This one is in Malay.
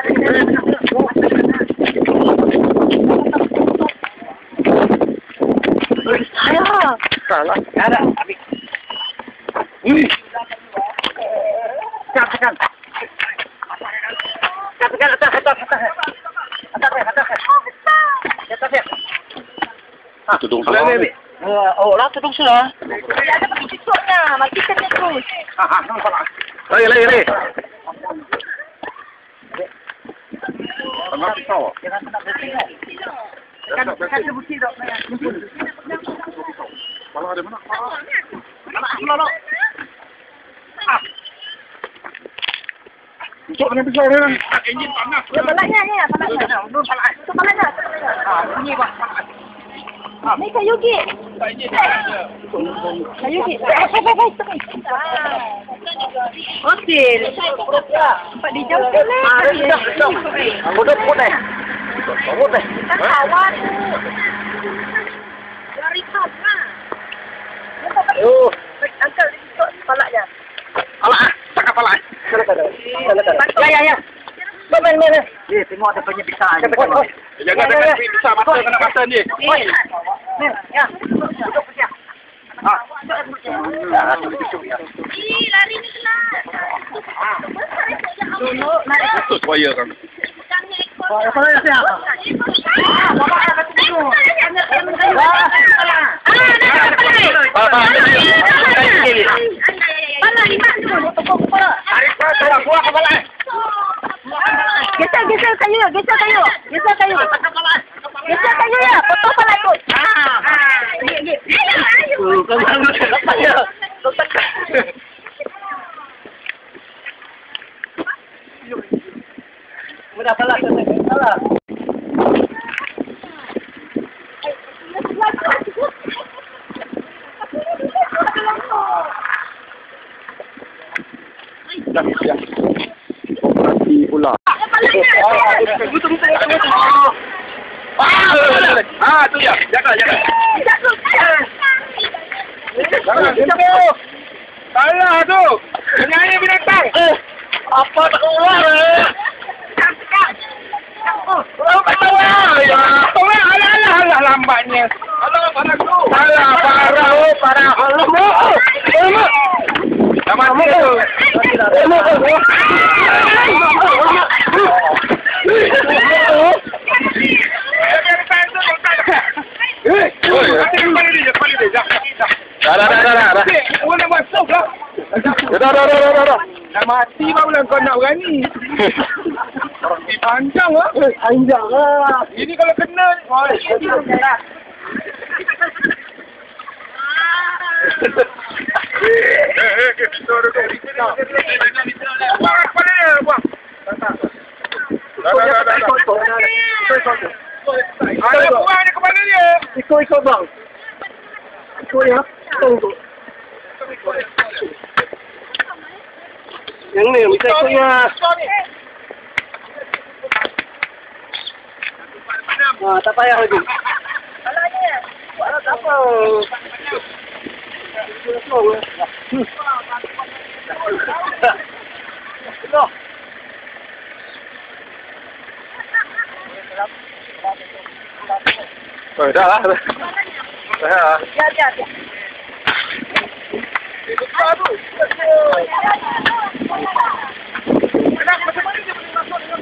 哎呀，咋了？来了，阿斌。咦、嗯？站开，站开。站开，站开，站开，站开，站开。大队，大队，大队，啊，这东西。来，妹。哦，拿这东西。来。来，这个东西。做呢，拿。好了。来来来。Jangan kena bertinggal. Tekan, tekan dia bukti tak? Malah ada mana? Ah. Tutup dengan pisau dia. Enjin panas. Ya, balaknya ni. Nun salah. Itu balaknya. Ha, bunyi bang. Ni kayu git. Kayu git. Baik, baik, baik. Hotel. Tempat di jauh sana. Ah, dah, dah, dah. Mudah, mudah. Mudah. Kawan. Lari kau lah. Oh, Angkat tutup balaknya. Alah, cakap alah. ya, ya, ya. Main, main, main. Eh, tengok ada punya. Oh, oh. Jangan dengan pisau mata kena mata ni. Main, ya. Duduk kerja. Ah. Ya, duduk, duduk, ya. Ih, lari ni kena. Dulu, lari. Betul buaya kan. Oh, apa lagi saya? Ah, bapak dah kata dulu. Pak, pak, ambil dia. Mana lima tu? Tepuk kepala. Tarik kepala, buang kepala. Geser, geser kayu ya, geser kayu. Geser kayu. Geser kayu ya, potong kepala tu. Ah, ah. Gigi, gigi. Oh, kau jangan lepas dia. Kau tekan. Salah, salah. Dah, dah. Operasi pula. Betul, betul, betul. Ah, ah, tu ya. Jaga, jaga. Jangan, jangan. Salah tu. Penyanyi binatang. Eh, apa tak keluar eh? Oh, kata orang. Ya, orang alah alah alah lambatnya. Alah, parah tu. Alah, parah. Oh, parah. Allah, oh. Allah. Dah mati tu. Eh, oi, mati kembali dia, kembali dia. Dah, dah. Dah, dah, dah, dah, dah. Kau nak masuk dah. Dah, dah, dah, dah, dah, dah. Dah mati barulah kau nak berani. Roti panjang ah. Panjang lah. Ini kalau kena. Eh, eh, eh, dia, dia. Ikut-ikut bang. Ikut ya. Tunggu. Yang ni, bisa ikutnya. Ah, tak payah lagi. Buat apa? Hmm. Loh. Oh, dah lah. Dah. Dah. Ya, ya, ya. Kenapa macam mana dia boleh masuk dengan